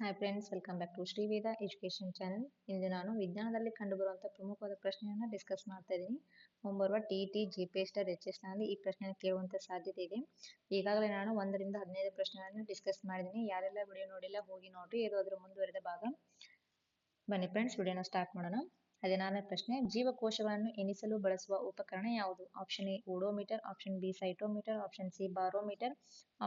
Hi friends welcome back to Shriveda education channel ಇಂದು ನಾನು ವಿಜ್ಞಾನದಲ್ಲಿ ಕಂಡುಬರುವಂಥ ಪ್ರಮುಖವಾದ ಪ್ರಶ್ನೆಯನ್ನು ಡಿಸ್ಕಸ್ ಮಾಡ್ತಾ ಇದ್ದೀನಿ. ಮುಂಬರುವ T T G P S H ಎಸ್ನಲ್ಲಿ ಈ ಪ್ರಶ್ನೆಯನ್ನು ಕೇಳುವಂಥ ಸಾಧ್ಯತೆ ಇದೆ. ಈಗಾಗಲೇ ನಾನು ಒಂದರಿಂದ ಹದಿನೈದು ಪ್ರಶ್ನೆಗಳನ್ನು ಡಿಸ್ಕಸ್ ಮಾಡಿದ್ದೀನಿ. ಯಾರೆಲ್ಲ ವಿಡಿಯೋ ನೋಡಿಲ್ಲ, ಹೋಗಿ ನೋಡ್ರಿ. ಇದು ಅದರ ಮುಂದುವರೆದ ಭಾಗ. ಬನ್ನಿ ಫ್ರೆಂಡ್ಸ್ ವಿಡಿಯೋನ ಸ್ಟಾರ್ಟ್ ಮಾಡೋಣ. ಹದಿನಾರನೇ ಪ್ರಶ್ನೆ, ಜೀವಕೋಶಗಳನ್ನು ಎಣಿಸಲು ಬಳಸುವ ಉಪಕರಣ ಯಾವುದು? Option A odometer option B cytometer option C barometer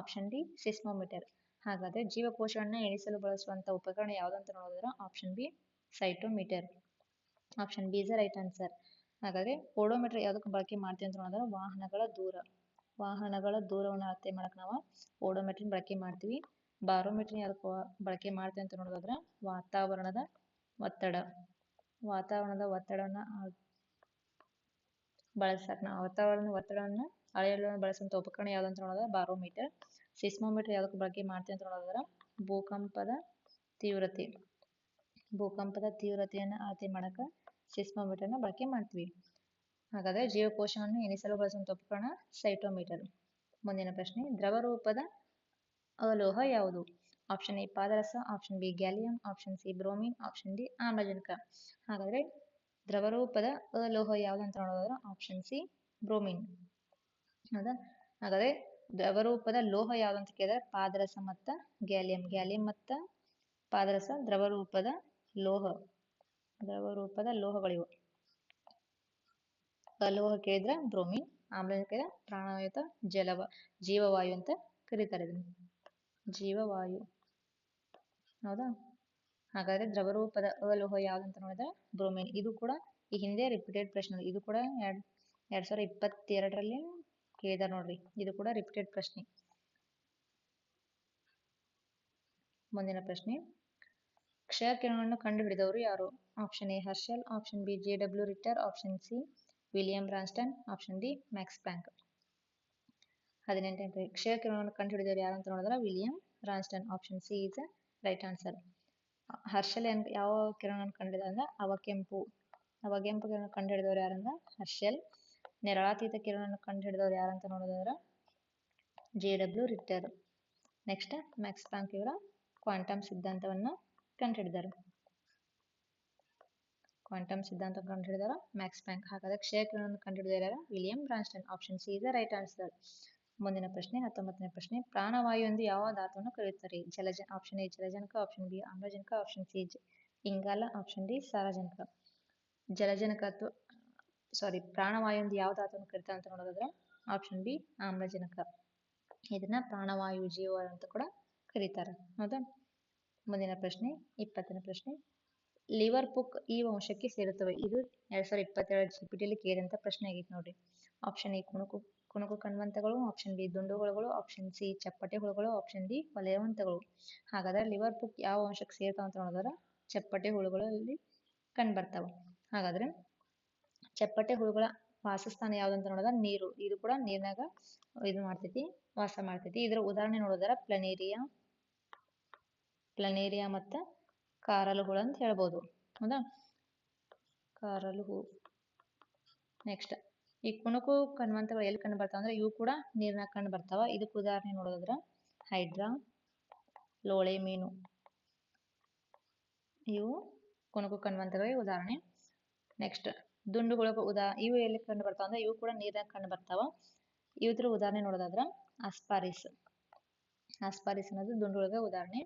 option D seismometer ಹಾಗಾದ್ರೆ ಜೀವಕೋಶಗಳನ್ನ ಎಣಿಸಲು ಬಳಸುವಂತ ಉಪಕರಣ ಯಾವ್ದಂತ ನೋಡಿದ್ರೆ option B cytometer option B is right answer ಹಾಗಾದ್ರೆ ಓಡೋಮೀಟರ್ ಯಾವ್ದಕ್ಕೆ ಬಳಕೆ ಮಾಡ್ತೀವಿ ಅಂತ ನೋಡಿದ್ರೆ ವಾಹನಗಳ ದೂರ. ವಾಹನಗಳ ದೂರವನ್ನು ಅಳತೆ ಮಾಡಕ್ ನಾವು ಓಡೋಮೀಟರ್ ಬಳಕೆ ಮಾಡ್ತೀವಿ. ಬಾರೋಮೀಟರ್ ಯಾವ್ದಕ್ಕೆ ಬಳಕೆ ಮಾಡ್ತೀವಿ ಅಂತ ನೋಡೋದಾದ್ರೆ ವಾತಾವರಣದ ಒತ್ತಡ. ವಾತಾವರಣದ ಒತ್ತಡವನ್ನ ಬಳಸಕ್ ನಾವು ವಾತಾವರಣದ ಒತ್ತಡವನ್ನು ಅಳೆಯಲು ಬಳಸುವಂತ ಉಪಕರಣ ಯಾವ್ದಂತ ನೋಡಿದ್ರೆ ಬಾರೋಮೀಟರ್ ಸಿಸ್ಮೋಮೀಟರ್ ಯಾವುದಕ್ಕೆ ಬಳಕೆ ಮಾಡ್ತೀವಿ ಅಂತ ನೋಡಿದ್ರೆ ಭೂಕಂಪದ ತೀವ್ರತೆ. ಭೂಕಂಪದ ತೀವ್ರತೆಯನ್ನು ಅಳತೆ ಮಾಡೋಕೆ ಸಿಸ್ಮೋಮೀಟರ್ನ ಬಳಕೆ ಮಾಡ್ತೀವಿ. ಹಾಗಾದರೆ ಜೀವಕೋಶವನ್ನು ಎಣಿಸಲು ಬಳಸುವಂಥ ಉಪಕರಣ ಸೈಟೋಮೀಟರ್ ಮುಂದಿನ ಪ್ರಶ್ನೆ, ದ್ರವ ರೂಪದ ಅಲೋಹ ಯಾವುದು? Option A ಪಾದರಸ. Option B gallium. Option C bromine. Option D ಆಮ್ಲಜನಕ. ಹಾಗಾದರೆ ದ್ರವರೂಪದ ಅಲೋಹ ಯಾವುದು ಅಂತ ನೋಡೋದಾದ್ರೆ ಆಪ್ಷನ್ ಸಿ ಬ್ರೋಮಿನ್. ಹೌದಾ? ಹಾಗಾದ್ರೆ ದ್ರವರೂಪದ ಲೋಹ ಯಾವ್ದಂತ ಕೇಳಿದ್ರೆ ಪಾದರಸ ಮತ್ತ ಗ್ಯಾಲಿಯಂ. ಗ್ಯಾಲಿಯಂ ಮತ್ತ ಪಾದರಸ ದ್ರವರೂಪದ ಲೋಹ. ದ್ರವರೂಪದ ಲೋಹಗಳಿವು ಲೋಹ ಕೇಳಿದ್ರೆ ಬ್ರೋಮಿನ್ ಆಮ್ಲಜನಕ ಕೇಳಿದ್ರೆ ಪ್ರಾಣಯುತ, ಜಲವ, ಜೀವವಾಯು ಅಂತ ಕರೀತಾರೆ ಇದನ್ನ. ಜೀವವಾಯು. ಹೌದಾ? ಹಾಗಾದ್ರೆ ದ್ರವರೂಪದ ಅಲೋಹ ಅಂತ ನೋಡಿದ್ರೆ ಬ್ರೋಮಿನ್ ಇದು ಕೂಡ ಈ ಹಿಂದೆ ರಿಪೀಟೆಡ್ ಪ್ರಶ್ನೆ ಇದು ಕೂಡ ಎರಡ್ ಎರಡ್ ಸಾವಿರದ ಇಪ್ಪತ್ತೆರಡರಲ್ಲಿ ಕೇಳಿದಾರೆ ನೋಡ್ರಿ, ಇದು ಕೂಡ ರಿಪೀಟೆಡ್ ಪ್ರಶ್ನೆ. ಮುಂದಿನ ಪ್ರಶ್ನೆ. ಕ್ಷಯ ಕಿರಣವನ್ನು ಕಂಡುಹಿಡಿದವರು ಯಾರು? Option A Herschel option B J W Ritter option C William Branston option D Max Planck ಹದಿನೆಂಟನೇ ಕ್ಷಯ ಕಿರಣವನ್ನು ಕಂಡುಹಿಡಿದವರು ಯಾರು ಅಂತ ನೋಡಿದ್ರೆ William Branston option C is right answer Herschel ಏನ್, ಯಾವ ಕಿರಣವನ್ನು ಕಂಡುಹಿಡಿದ ಅಂದ್ರೆ ಅವಕೆಂಪು ಅವಗೆಂಪು ಕಿರಣ ಕಂಡುಹಿಡಿದವರು ಯಾರಂದ್ರೆ ಹರ್ಷಲ್ ನೆರಳಾತೀತ ಕಿರಣವನ್ನು ಕಂಡುಹಿಡಿದವರು ಯಾರಂತ ನೋಡೋದಾದ್ರೆ J W Ritter next Max Planck ಇವರ ಕ್ವಾಂಟಮ್ ಸಿದ್ಧಾಂತವನ್ನು ಕಂಡುಹಿಡಿದರು. ಕ್ವಾಂಟಮ್ ಸಿದ್ಧಾಂತ ಕಂಡುಹಿಡಿದಾರ ಮ್ಯಾಕ್ಸ್ ಪ್ಲಾಂಕ್ ಹಾಗಾದ್ರೆ ಕ್ಷಯ ಕಿರಣವನ್ನು ಕಂಡುಹಿಡಿದವರು William Branston option C is right answer ಮುಂದಿನ ಪ್ರಶ್ನೆ, ಹತ್ತೊಂಬತ್ತನೇ ಪ್ರಶ್ನೆ. ಪ್ರಾಣವಾಯು ಎಂದು ಯಾವ ಧಾತುವನ್ನು ಕರೆಯುತ್ತಾರೆ? ಜಲಜ ಆಪ್ಷನ್ ಎ ಜಲಜನಕ ಆಪ್ಷನ್ ಬಿ ಆಮ್ಲಜನಕ ಆಪ್ಷನ್ ಸಿ ಇಂಗಾಲ ಆಪ್ಷನ್ ಡಿ ಸಾರಜನಕ. ಜಲಜನಕ ಅಥವಾ ಸಾರಿ ಪ್ರಾಣವಾಯು ಎಂದು ಯಾವ ಧಾತುವನ್ನು ಕರಿತಾರೆ ಅಂತ ನೋಡೋದಾದ್ರೆ ಆಪ್ಷನ್ ಬಿ ಆಮ್ಲಜನಕ. ಇದನ್ನ ಪ್ರಾಣವಾಯು ಜೀವ ಅಂತ ಕೂಡ ಕರೀತಾರೆ. ಹೌದಾ? ಮುಂದಿನ ಪ್ರಶ್ನೆ, ಇಪ್ಪತ್ತನೇ ಪ್ರಶ್ನೆ. ಲಿವರ್ ಪುಕ್ ಈ ವಂಶಕ್ಕೆ ಸೇರುತ್ತವೆ. ಇದು ಎರಡ್ ಸಾವಿರದ ಇಪ್ಪತ್ತೆರಡು ಜಿ ಪಿ ಟಿಲಿ ಕೇಳಿದಂತ ಪ್ರಶ್ನೆ ಆಗೈತೆ ನೋಡಿ. ಆಪ್ಷನ್ ಎ ಕುಣುಕು ಕುಣುಕು ಕಣ್ವಂತಗಳು. ಆಪ್ಷನ್ ಬಿ ದುಂಡುಹುಳುಗಳು. ಆಪ್ಷನ್ ಸಿ ಚಪ್ಪಟೆ ಹುಳುಗಳು. ಆಪ್ಷನ್ ಡಿ ವಲಯವಂತಗಳು. ಹಾಗಾದ್ರೆ ಲಿವರ್ ಪುಕ್ ಯಾವ ವಂಶಕ್ಕೆ ಸೇರ್ತಾವ ಅಂತ ನೋಡಿದ್ರೆ ಚಪ್ಪಟೆ ಹುಳುಗಳಲ್ಲಿ ಕಂಡು ಬರ್ತಾವ ಹಾಗಾದ್ರೆ ಚಪ್ಪಟೆ ಹುಳುಗಳ ವಾಸಸ್ಥಾನ ಅಂತ ನೋಡಿದ್ರೆ ನೀರು. ಇದು ಕೂಡ ನೀರಿನಾಗ ಇದು ಮಾಡ್ತೈತಿ, ವಾಸ ಮಾಡ್ತೈತಿ. ಇದರ ಉದಾಹರಣೆ ನೋಡಿದ್ರೆ ಪ್ಲನೇರಿಯಾ ಪ್ಲನೇರಿಯಾ ಮತ್ತು ಕಾರಲು ಹುಳು ಅಂತ ಹೇಳ್ಬೋದು. ಹೌದಾ? ಕಾರಲು ಹೂ. ನೆಕ್ಸ್ಟ್ ಈ ಕುಣುಕು ಕಣ್ವಂತಗಳು ಎಲ್ಲಿ ಕಂಡು ಬರ್ತಾವ ಅಂದ್ರೆ ಇವು ಕೂಡ ನೀರಿನಾಗ ಕಂಡು ಬರ್ತಾವ. ಇದಕ್ಕೆ ಉದಾಹರಣೆ ನೋಡೋದಾದ್ರೆ ಹೈಡ್ರಾ, ಲೋಳೆ, ಮೀನು. ಇವು ಕುಣುಕು ಕಣ್ವಂತಗಳಿಗೆ ಉದಾಹರಣೆ. ನೆಕ್ಸ್ಟ್ ದುಂಡುಗಳು ಉದಾ, ಇವು ಎಲ್ಲಿ ಕಂಡು ಬರ್ತಾವ ಅಂದ್ರೆ ಇವು ಕೂಡ ನೀರಾಗ ಕಂಡು ಬರ್ತಾವ. ಇವ್ರ ಉದಾಹರಣೆ ನೋಡೋದಾದ್ರೆ ಆಸ್ಪಾರಿಸ್. ಆಸ್ಪಾರಿಸ್ ಅನ್ನೋದು ದುಂಡುಗಳಿಗೆ ಉದಾಹರಣೆ.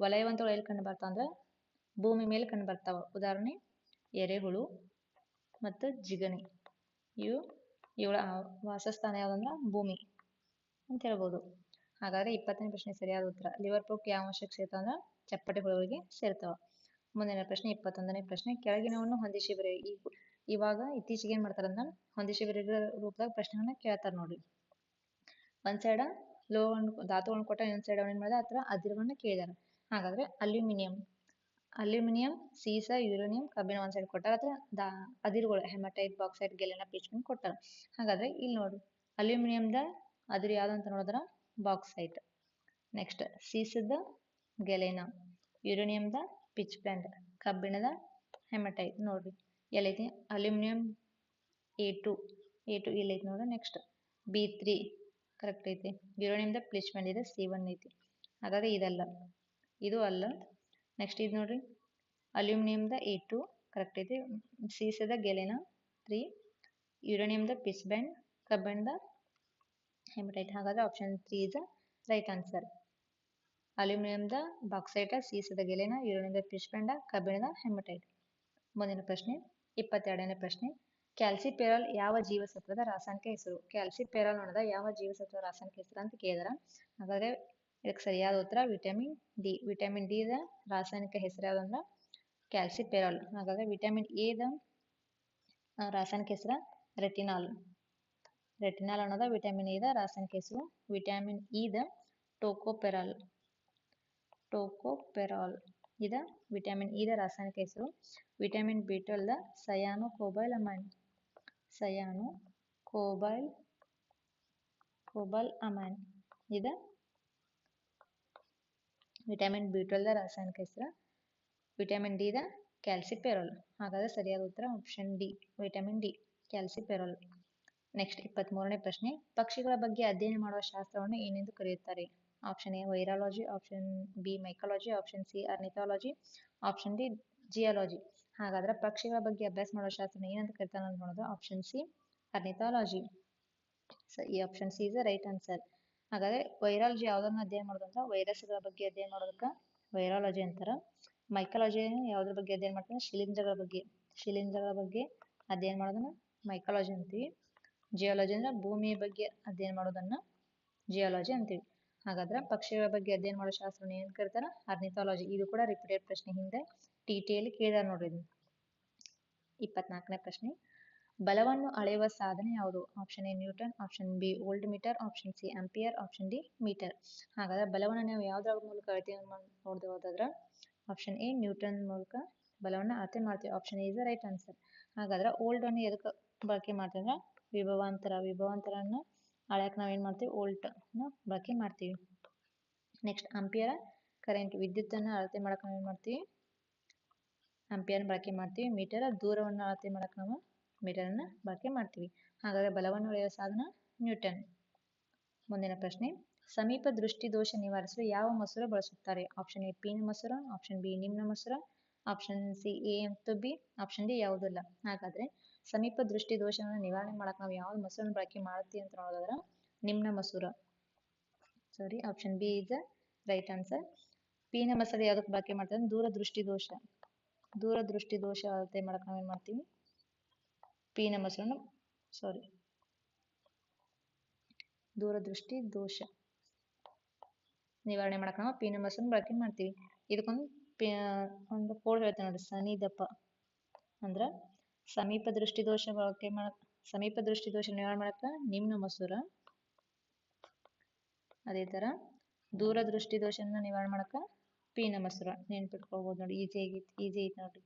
ವಲಯವಂತಗಳು ಎಲ್ಲಿ ಕಂಡು ಬರ್ತಾವ ಅಂದ್ರೆ ಭೂಮಿ ಮೇಲೆ ಕಂಡು ಬರ್ತಾವ. ಉದಾಹರಣೆ, ಎರೆಹುಳು ಮತ್ತು ಜಿಗಣಿ. ಇವು ಇವಳ ವಾಸಸ್ಥಾನ ಯಾವುದಂದ್ರೆ ಭೂಮಿ ಅಂತ ಹೇಳ್ಬೋದು. ಹಾಗಾದ್ರೆ ಇಪ್ಪತ್ತನೇ ಪ್ರಶ್ನೆ ಸರಿಯಾದ ಉತ್ತರ. ಲಿವರ್ ಯಾವ ಅಂಶಕ್ಕೆ ಸೇರ್ತಾವ ಅಂದ್ರೆ ಚಪ್ಪಟೆ ಹುಳುಗಳಿಗೆ ಸೇರ್ತಾವ. ಮುಂದಿನ ಪ್ರಶ್ನೆ ಇಪ್ಪತ್ತೊಂದನೇ ಪ್ರಶ್ನೆ. ಕೆಳಗಿನವನ್ನು ಹೊಂದಿಸಿ ಬರೆಯ ಈ ಇವಾಗ ಇತ್ತೀಚೆಗೆ ಏನ್ ಮಾಡ್ತಾರಂದ್ರ ಹೊಂದಿಸಿ ಬರೆಯ ರೂಪದಾಗ ಪ್ರಶ್ನೆಗಳನ್ನ ಕೇಳ್ತಾರ ನೋಡ್ರಿ. ಒಂದ್ ಸೈಡ್ ಲೋಹವನ್ನು ಧಾತುಗಳನ್ನು ಕೊಟ್ಟ ಇನ್ನೊಂದ್ ಸೈಡ್ ಏನ್ ಮಾಡಿದ? ಹತ್ರ ಅದಿರುಗಳನ್ನ ಕೇಳಿದಾರೆ. ಹಾಗಾದ್ರೆ ಅಲ್ಯೂಮಿನಿಯಂ. ಅಲ್ಯೂಮಿನಿಯಂ, ಸೀಸ, ಯುರೇನಿಯಂ, ಕಬ್ಬಿಣ ಒಂದ್ ಸೈಡ್ ಕೊಟ್ಟಾರ ಅಥವಾ ದಾ ಅದಿರುಗಳು ಹೆಮಟೈಟ್ ಬಾಕ್ಸೈಟ್ ಗೆಲೆನ ಪೀಚ್ಕೊಂಡು ಕೊಟ್ಟಾರ. ಹಾಗಾದ್ರೆ ಇಲ್ಲಿ ನೋಡ್ರಿ ಅಲ್ಯೂಮಿನಿಯಂದ ಅದಿರು ಅಂತ ನೋಡಿದ್ರ? ಬಾಕ್ಸೈಟ್. ನೆಕ್ಸ್ಟ್, ಸೀಸದ ಗೆಲೆನ ಯುರೇನಿಯಂದ ಪಿಚ್ ಪ್ಲಾಂಟ್, ಕಬ್ಬಿಣದ ಹೆಮಟೈಟ್ ನೋಡ್ರಿ. ಎಲ್ಲೈತಿ aluminium A two A two ಇಲ್ಲೈತಿ ನೋಡ್ರಿ ನೆಕ್ಸ್ಟ್ ಬಿ ತ್ರೀ ಕರೆಕ್ಟ್ ಐತಿ. ಯುರೇನಿಯಂದ ಪ್ಲಿಚ್ ಪ್ಲಾಂಟ್ ಇದೆ ಸಿ ಒನ್ ಐತಿ. ಹಾಗಾದ್ರೆ ಇದಲ್ಲ. ಇದು ಅಲ್ಲ. ನೆಕ್ಸ್ಟ್ ಇದು ನೋಡ್ರಿ. ಅಲ್ಯೂಮಿನಿಯಮ್ದ ಎ ಟು ಕರೆಕ್ಟ್ ಐತಿ. ಸೀಸದ ಗೆಲೆನ ತ್ರೀ ಯುರೇನಿಯಮ್ದ ಪಿಸ್ ಬ್ಯಾಂಡ್ ಕಬ್ಬಿಣದ ಹೆಮಟೈಟ್ ಹಾಗಾದ್ರೆ option three is right answer ಅಲ್ಯೂಮಿನಿಯಂದ ಬಾಕ್ಸೈಟ ಸೀಸದ ಗೆಲೆನ, ಯುರೇನಿಯಂದ ಬ್ಯಾಂಡ ಕಬ್ಬಿಣದ ಹೆಮಟೈಟ್ ಮುಂದಿನ ಪ್ರಶ್ನೆ. ಇಪ್ಪತ್ತೆರಡನೇ ಪ್ರಶ್ನೆ. ಕ್ಯಾಲ್ಸಿಪೆರಾಲ್ ಯಾವ ಜೀವಸತ್ವದ ರಾಸಾಯನಿಕ ಹೆಸರು? ಕ್ಯಾಲ್ಸಿಪೆರಾಲ್ ನೋಡಿದ ಯಾವ ಜೀವಸತ್ವ ರಾಸಾಯನಿಕ ಹೆಸರು ಅಂತ ಕೇಳಿದ್ರ? ಹಾಗಾದ್ರೆ ಇದಕ್ಕೆ ಸರಿಯಾದ ಉತ್ತರ ವಿಟಮಿನ್ ಡಿ. ವಿಟಮಿನ್ ಡಿ ದ ರಾಸಾಯನಿಕ ಹೆಸರು ಯಾವ್ದಂದ್ರ? ಕ್ಯಾಲ್ಸಿಪೆರಾಲ್ ಹಾಗಾದ್ರೆ ವಿಟಮಿನ್ ಎ ದ ರಾಸಾಯನಿಕ ಹೆಸರ ರೆಟಿನಾಲ್. ರೆಟಿನಾಲ್ ಅನ್ನೋದ ವಿಟಮಿನ್ ಎ ದ ರಾಸಾಯನಿಕ ಹೆಸರು ವಿಟಮಿನ್ ಇ ದ ಟೋಕೋಪೆರಾಲ್. ಟೋಕೋಪೆರಾಲ್. ಇದ ವಿಟಮಿನ್ ಇದ ರಾಸಾಯನಿಕ ಹೆಸರು. ವಿಟಮಿನ್ ಬಿ ದ cyanocobalamin. Cyanocobalamin. ಇದ ವಿಟಮಿನ್ ಬಿ ದ ರಾಸಾಯನಿಕ ಹೆಸರು. ವಿಟಮಿನ್ ಡಿ ದ ಕ್ಯಾಲ್ಸಿಪೆರಾಲ್ ಹಾಗಾದ್ರೆ ಸರಿಯಾದ ಉತ್ತರ option D, vitamin D calciferol next ಇಪ್ಪತ್ತ್ಮೂರನೇ ಪ್ರಶ್ನೆ, ಪಕ್ಷಿಗಳ ಬಗ್ಗೆ ಅಧ್ಯಯನ ಮಾಡುವ ಶಾಸ್ತ್ರವನ್ನು ಏನೆಂದು ಕರೆಯುತ್ತಾರೆ? Option A virology option B mycology option C ornithology option D geology ಹಾಗಾದ್ರೆ ಪಕ್ಷಿಗಳ ಬಗ್ಗೆ ಅಭ್ಯಾಸ ಮಾಡೋ ಶಾಸ್ತ್ರ ಏನಂತ ಕರಿತಾರ ಅಂತ ನೋಡೋದು ಆಪ್ಷನ್ ಸಿ ಅರ್ನಿಥಾಲಜಿ ಸೊ ಈ option C is right answer ಹಾಗಾದ್ರೆ ವೈರಾಲಜಿ ಯಾವ್ದನ್ನ ಅಧ್ಯಯನ ಮಾಡೋದು ಅಂತ ವೈರಸ್ಗಳ ಬಗ್ಗೆ ಅಧ್ಯಯನ ಮಾಡೋದಕ್ಕೆ ವೈರಾಲಜಿ ಅಂತಾರೆ. ಮೈಕಾಲಜಿ ಯಾವ್ದ್ರ ಬಗ್ಗೆ ಅಧ್ಯಯನ ಮಾಡ್ತಾರೆ? ಶಿಲೀಂಧ್ರಗಳ ಬಗ್ಗೆ. ಶಿಲೀಂಧ್ರಗಳ ಬಗ್ಗೆ ಅಧ್ಯಯನ ಮಾಡೋದನ್ನ ಮೈಕಾಲಜಿ ಅಂತೀವಿ. ಜಿಯಾಲಜಿ ಅಂದ್ರೆ ಭೂಮಿಯ ಬಗ್ಗೆ ಅಧ್ಯಯನ ಮಾಡೋದನ್ನ ಜಿಯಾಲಜಿ ಅಂತೀವಿ. ಹಾಗಾದ್ರೆ ಪಕ್ಷಿಗಳ ಬಗ್ಗೆ ಅಧ್ಯಯನ ಮಾಡೋ ಶಾಸ್ತ್ರವನ್ನು ಏನ್ ಕರೀತಾರ? ಅರ್ನಿಥಾಲಜಿ ಇದು ಕೂಡ ರಿಪೀಟೆಡ್ ಪ್ರಶ್ನೆ ಹಿಂದೆ ಟಿ ಟಿಯಲ್ಲಿ ಕೇಳಿದಾರ ನೋಡ್ರಿ ಇಪ್ಪತ್ನಾಲ್ಕನೇ ಪ್ರಶ್ನೆ. ಬಲವನ್ನು ಅಳೆಯುವ ಸಾಧನೆ ಯಾವುದು? Option A newton option B voltmeter option C ampere option D meter ಹಾಗಾದ್ರೆ ಬಲವನ್ನು ನಾವು ಯಾವ್ದ್ರ ಮೂಲಕ ಅಳತೆ ನೋಡ್ದೆ ಹೋದಾದ್ರೆ ಆಪ್ಷನ್ ಎ ನ್ಯೂಟನ್ ಮೂಲಕ ಬಲವನ್ನು ಅಳತೆ ಮಾಡ್ತೀವಿ. ಆಪ್ಷನ್ ಇಸ್ ರೈಟ್ ಆನ್ಸರ್ ಹಾಗಾದ್ರೆ ಓಲ್ಡ್ ಅನ್ನು ಎದಕ್ಕೆ ಬಳಕೆ ಮಾಡ್ತೀವಿ? ಅಂದ್ರೆ ವಿಭವಾಂತರ, ವಿಭವಾಂತರನ್ನ ಅಳ್ಯಾಕ ಏನು ಮಾಡ್ತೀವಿ? ವೋಲ್ಟ್ ಬಳಕೆ ಮಾಡ್ತೀವಿ. ನೆಕ್ಸ್ಟ್ ಆಂಪಿಯರ್ ಕರೆಂಟ್ ವಿದ್ಯುತ್ತನ್ನು ಅಳತೆ ಮಾಡೋಕೆ ನಾವು ಏನು ಮಾಡ್ತೀವಿ? ಆಂಪಿಯರ್ ಬಳಕೆ ಮಾಡ್ತೀವಿ. ಮೀಟರ್ ದೂರವನ್ನು ಅಳತೆ ಮಾಡೋಕೆ ನಾವು ಮೀಟರನ್ನು ಬಳಕೆ ಮಾಡ್ತೀವಿ. ಹಾಗಾದ್ರೆ ಬಲವನ್ನು ಅಳೆಯುವ ಸಾಧನ ನ್ಯೂಟನ್ ಮುಂದಿನ ಪ್ರಶ್ನೆ. ಸಮೀಪ ದೃಷ್ಟಿ ದೋಷ ನಿವಾರಿಸಲು ಯಾವ ಮಸೂರ ಬಳಸುತ್ತಾರೆ? ಆಪ್ಷನ್ ಎ ಪೀನ ಮಸೂರ. ಆಪ್ಷನ್ ಬಿ ನಿಮ್ನ ಮಸೂರ. ಆಪ್ಷನ್ ಸಿ ಎ ಮತ್ತು ಬಿ ಆಪ್ಷನ್ ಡಿ ಯಾವುದಿಲ್ಲ ಹಾಗಾದ್ರೆ ಸಮೀಪ ದೃಷ್ಟಿ ದೋಷನ ನಿವಾರಣೆ ಮಾಡಕ್ ನಾವು ಯಾವ ಮೊಸರನ್ನ ಬಳಕೆ ಮಾಡ್ತೀವಿ ಅಂತ ನೋಡೋದಾದ್ರೆ ನಿಮ್ನ ಮಸೂರ. Sorry option B is right answer ಪೀನ ಮಸೂರ ಯಾವ್ದಕ್ಕೆ ಬಳಕೆ ಮಾಡ್ತಾರೆ ದೂರ ದೃಷ್ಟಿ ದೋಷ ದೂರ ದೃಷ್ಟಿ ದೋಷ ಅಳತೆ ಮಾಡಕ್ ನಾವೇನ್ ಮಾಡ್ತೀವಿ? ಪೀನ ಮಸೂರನ ಸಾರಿ ದೂರದೃಷ್ಟಿ ದೋಷ ನಿವಾರಣೆ ಮಾಡಕ್ ನಾವು ಪೀನ ಮೊಸರನ್ನ ಬಳಕೆ ಮಾಡ್ತೀವಿ. ಇದಕ್ಕೊಂದು ಒಂದು ಕೋಡ್ ಹೇಳ್ತೇನೆ ನೋಡಿ ಸನಿದಪ ಅಂದ್ರ ಸಮೀಪ ದೃಷ್ಟಿ ದೋಷ ಬಳಕೆ ಮಾಡ, ಸಮೀಪ ದೃಷ್ಟಿ ದೋಷ ನಿವಾರಣೆ ಮಾಡಕ ನಿಮ್ನ ಮಸೂರ. ಅದೇ ತರ ದೂರ ದೃಷ್ಟಿ ದೋಷನ ನಿವಾರಣೆ ಮಾಡಕ ಪೀನ ಮಸೂರ ನೆನ್ಪಿಟ್ಕೊಳ್ಬೋದು ನೋಡಿ, ಈಜಿ ಆಗೈತಿ ಈಜಿ ಐತಿ ನೋಡ್ರಿ.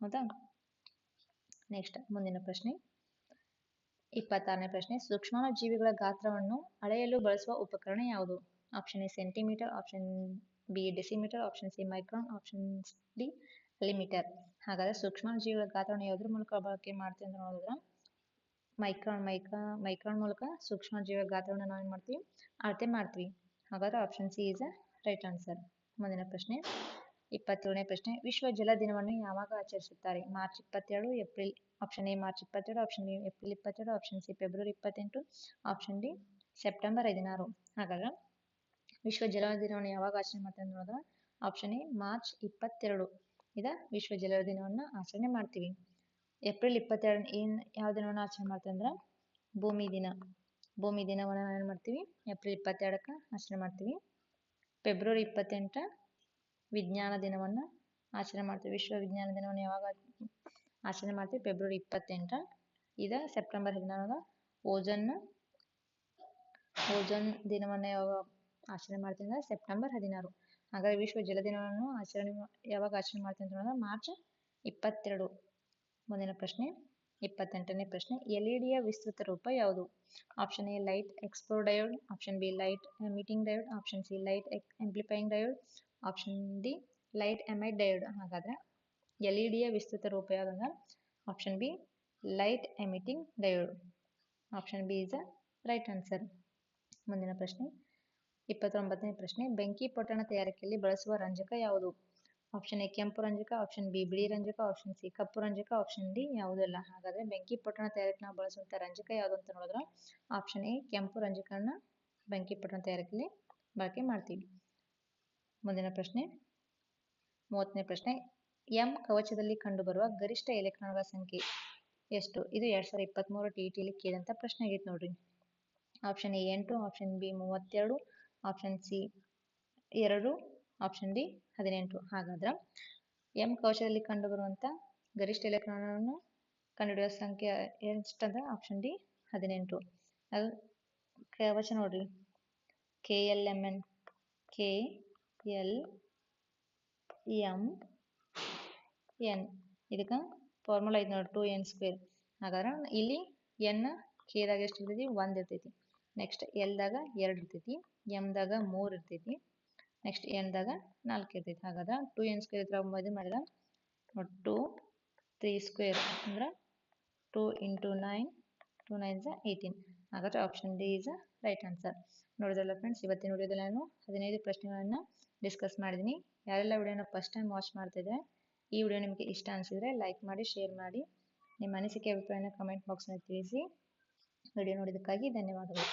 ಹೌದಾ? ನೆಕ್ಸ್ಟ್ ಮುಂದಿನ ಪ್ರಶ್ನೆ. ಇಪ್ಪತ್ತಾರನೇ ಪ್ರಶ್ನೆ, ಸೂಕ್ಷ್ಮ ಜೀವಿಗಳ ಗಾತ್ರವನ್ನು ಅಳೆಯಲು ಬಳಸುವ ಉಪಕರಣ ಯಾವುದು? Option A centimetre option B decimetre option C micron option D millimetre ಹಾಗಾದ್ರೆ ಸೂಕ್ಷ್ಮ ಜೀವಿಗಳ ಗಾತ್ರವನ್ನು ಯಾವುದ್ರ ಮೂಲಕ ಬಳಕೆ ಮಾಡ್ತೀವಿ ಅಂತ ನೋಡಿದ್ರೆ? ಮೈಕ್ರಾನ್, ಮೈಕ್ರಾ, ಮೈಕ್ರಾನ್ ಮೂಲಕ ಸೂಕ್ಷ್ಮ ಜೀವಿಗಳ ಗಾತ್ರವನ್ನು ನಾವು ಏನು ಮಾಡ್ತೀವಿ? ಅಳತೆ ಮಾಡ್ತೀವಿ. ಹಾಗಾದ್ರೆ option C is right answer ಮುಂದಿನ ಪ್ರಶ್ನೆ, ಇಪ್ಪತ್ತೇಳನೇ ಪ್ರಶ್ನೆ. ವಿಶ್ವ ಜಲ ದಿನವನ್ನು ಯಾವಾಗ ಆಚರಿಸುತ್ತಾರೆ? ಮಾರ್ಚ್ ಇಪ್ಪತ್ತೆರಡು, ಏಪ್ರಿಲ್ ಆಪ್ಷನ್ ಎ ಮಾರ್ಚ್ ಇಪ್ಪತ್ತೆರಡು ಆಪ್ಷನ್ ಬಿ ಏಪ್ರಿಲ್ ಇಪ್ಪತ್ತೆರಡು ಆಪ್ಷನ್ ಸಿ ಫೆಬ್ರವರಿ ಇಪ್ಪತ್ತೆಂಟು ಆಪ್ಷನ್ ಡಿ ಸೆಪ್ಟೆಂಬರ್ ಹದಿನಾರು. ಹಾಗಾದ್ರೆ ವಿಶ್ವ ಜಲ ದಿನವನ್ನು ಯಾವಾಗ ಆಚರಣೆ ಮಾಡ್ತಾರೆ ನೋಡಿದ್ರೆ? ಆಪ್ಷನ್ ಎ ಮಾರ್ಚ್ ಇಪ್ಪತ್ತೆರಡು. ಇದ ವಿಶ್ವ ಜಲ ದಿನವನ್ನು ಆಚರಣೆ ಮಾಡ್ತೀವಿ. ಏಪ್ರಿಲ್ ಇಪ್ಪತ್ತೆರಡು ಏನು, ಯಾವ ದಿನವನ್ನು ಆಚರಣೆ ಮಾಡ್ತೀವಿ ಅಂದ್ರೆ ಭೂಮಿ ದಿನ. ಭೂಮಿ ದಿನವನ್ನು ನಾವು ಏನು ಮಾಡ್ತೀವಿ? ಏಪ್ರಿಲ್ ಇಪ್ಪತ್ತೆರಡಕ್ಕೆ ಆಚರಣೆ ಮಾಡ್ತೀವಿ. ಫೆಬ್ರವರಿ ಇಪ್ಪತ್ತೆಂಟ ವಿಜ್ಞಾನ ದಿನವನ್ನು ಆಚರಣೆ ಮಾಡ್ತೀವಿ. ವಿಶ್ವ ವಿಜ್ಞಾನ ದಿನವನ್ನು ಯಾವಾಗ ಆಚರಣೆ ಮಾಡ್ತೀವಿ? ಫೆಬ್ರವರಿ ಇಪ್ಪತ್ತೆಂಟ. ಇದ ಸೆಪ್ಟೆಂಬರ್ ಹದಿನಾರರ ಓಜನ್, ಓಜೋನ್ ದಿನವನ್ನು ಯಾವಾಗ ಆಚರಣೆ ಮಾಡ್ತೀವಿ ಅಂದ್ರೆ ಸೆಪ್ಟೆಂಬರ್ ಹದಿನಾರು. ಹಾಗಾಗಿ ವಿಶ್ವ ಜಲ ದಿನವನ್ನು ಆಚರಣೆ ಯಾವಾಗ ಆಚರಣೆ ಮಾಡ್ತೀವಿ ಅಂತ ಮಾರ್ಚ್ ಇಪ್ಪತ್ತೆರಡು ಮುಂದಿನ ಪ್ರಶ್ನೆ, ಇಪ್ಪತ್ತೆಂಟನೇ ಪ್ರಶ್ನೆ, ಎಲ್ ಇ ಡಿಯ ವಿಸ್ತೃತ ರೂಪ ಯಾವುದು? Option A, light explore diode, option B, light emitting diode, option C, light amplifying diode, option D, light emit diode. ಹಾಗಾದ್ರೆ ಎಲ್ ಇ ಡಿಯ ವಿಸ್ತೃತ ರೂಪ ಯಾವುದಂದ್ರೆ option B, light emitting diode. Option B is a right answer. ಮುಂದಿನ ಪ್ರಶ್ನೆ ಇಪ್ಪತ್ತೊಂಬತ್ತನೇ ಪ್ರಶ್ನೆ, ಬೆಂಕಿ ಪೊಟ್ಟಣ ತಯಾರಿಕೆಯಲ್ಲಿ ಬಳಸುವ ರಂಜಕ ಯಾವುದು? ಆಪ್ಷನ್ ಎ ಕೆಂಪು ರಂಜಕ ಆಪ್ಷನ್ ಬಿ ಬಿಳಿ ರಂಜಕ ಆಪ್ಷನ್ ಸಿ ಕಪ್ಪು ರಂಜಕ ಆಪ್ಷನ್ ಡಿ ಯಾವುದೂ ಇಲ್ಲ ಹಾಗಾದರೆ ಬೆಂಕಿ ಪೊಟ್ಟಣ ತಯಾರಿಕೆ ನಾವು ಬಳಸುವಂಥ ರಂಜಕ ಯಾವುದು ಅಂತ ನೋಡಿದ್ರೆ? ಆಪ್ಷನ್ ಎ ಕೆಂಪು ರಂಜಕನ ಬೆಂಕಿ ಪೊಟ್ಟಣ ತಯಾರಿಕೆಯಲ್ಲಿ ಬಳಕೆ ಮಾಡ್ತೀವಿ. ಮುಂದಿನ ಪ್ರಶ್ನೆ, ಮೂವತ್ತನೇ ಪ್ರಶ್ನೆ, ಎಂ ಕವಚದಲ್ಲಿ ಕಂಡುಬರುವ ಗರಿಷ್ಠ ಎಲೆಕ್ಟ್ರಾನ್ಗಳ ಸಂಖ್ಯೆ ಎಷ್ಟು? ಇದು ಎರಡ್ ಸಾವಿರದ ಇಪ್ಪತ್ತ್ಮೂರು ಟಿ ಟಿಲಿ ಕೇಳಿದಂಥ ಪ್ರಶ್ನೆ ಆಗೈತೆ ನೋಡ್ರಿ. ಆಪ್ಷನ್ ಎ ಎಂಟು ಆಪ್ಷನ್ ಬಿ ಮೂವತ್ತೆರಡು ಆಪ್ಷನ್ ಸಿ ಎರಡು ಆಪ್ಷನ್ ಡಿ ಹದಿನೆಂಟು. ಹಾಗಾದ್ರೆ ಎಂ ಕವಚದಲ್ಲಿ ಕಂಡುಬರುವಂಥ ಗರಿಷ್ಠ ಎಲೆಕ್ಟ್ರಾನನ್ನು ಕಂಡುಹಿಡಿಯುವ ಸಂಖ್ಯೆ ಎಷ್ಟಂದ್ರೆ ಆಪ್ಷನ್ ಡಿ ಹದಿನೆಂಟು. ಅದು ಕವಚ ನೋಡ್ರಿ. K L M N K L M N ಇದಕ್ಕೆ ಫಾರ್ಮುಲಾ ಐದು ನೋಡಿ ಟು ಎನ್ ಸ್ಕ್ವೇರ್ ಹಾಗಾದ್ರೆ ಇಲ್ಲಿ ಎನ್ ಕೆದಾಗ ಎಷ್ಟು ಇರ್ತೈತಿ? ಒಂದು ಇರ್ತೈತಿ. ನೆಕ್ಸ್ಟ್ ಎಲ್ದಾಗ ಎರಡು ಇರ್ತೈತಿ. ಎಮ್ದಾಗ ಮೂರು ಇರ್ತೈತಿ. ನೆಕ್ಸ್ಟ್ ಎನ್ದಾಗ ನಾಲ್ಕು ಇರ್ತೈತಿ. ಹಾಗಾದ್ರೆ ಟು ಎನ್ ಸ್ಕ್ವೇರ್ ಇದ್ರ ಇದು ಮಾಡಿದ್ರೆ ಟು ತ್ರೀ ಸ್ಕ್ವೇರ್ ಅಂದ್ರೆ two into nine two nine ಸ ಏಯ್ಟೀನ್ ಹಾಗಾದ್ರೆ option D is right answer ನೋಡಿದ್ರಲ್ಲ ಫ್ರೆಂಡ್ಸ್ ಇವತ್ತಿನ ವಿಡಿಯೋದಲ್ಲಿ ನಾನು ಹದಿನೈದು ಪ್ರಶ್ನೆಗಳನ್ನು ಡಿಸ್ಕಸ್ ಮಾಡಿದ್ದೀನಿ ಯಾರೆಲ್ಲ ವಿಡಿಯೋನ ಫಸ್ಟ್ ಟೈಮ್ ವಾಚ್ ಮಾಡ್ತಿದ್ರೆ ಈ ವಿಡಿಯೋ ನಿಮಗೆ ಇಷ್ಟ ಅನಿಸಿದರೆ ಲೈಕ್ ಮಾಡಿ ಶೇರ್ ಮಾಡಿ. ನಿಮ್ಮ ಅನಿಸಿಕೆ, ಅಭಿಪ್ರಾಯನ ಕಮೆಂಟ್ ಬಾಕ್ಸ್ನಲ್ಲಿ ತಿಳಿಸಿ. ವಿಡಿಯೋ ನೋಡಿದ್ದಕ್ಕಾಗಿ ಧನ್ಯವಾದಗಳು.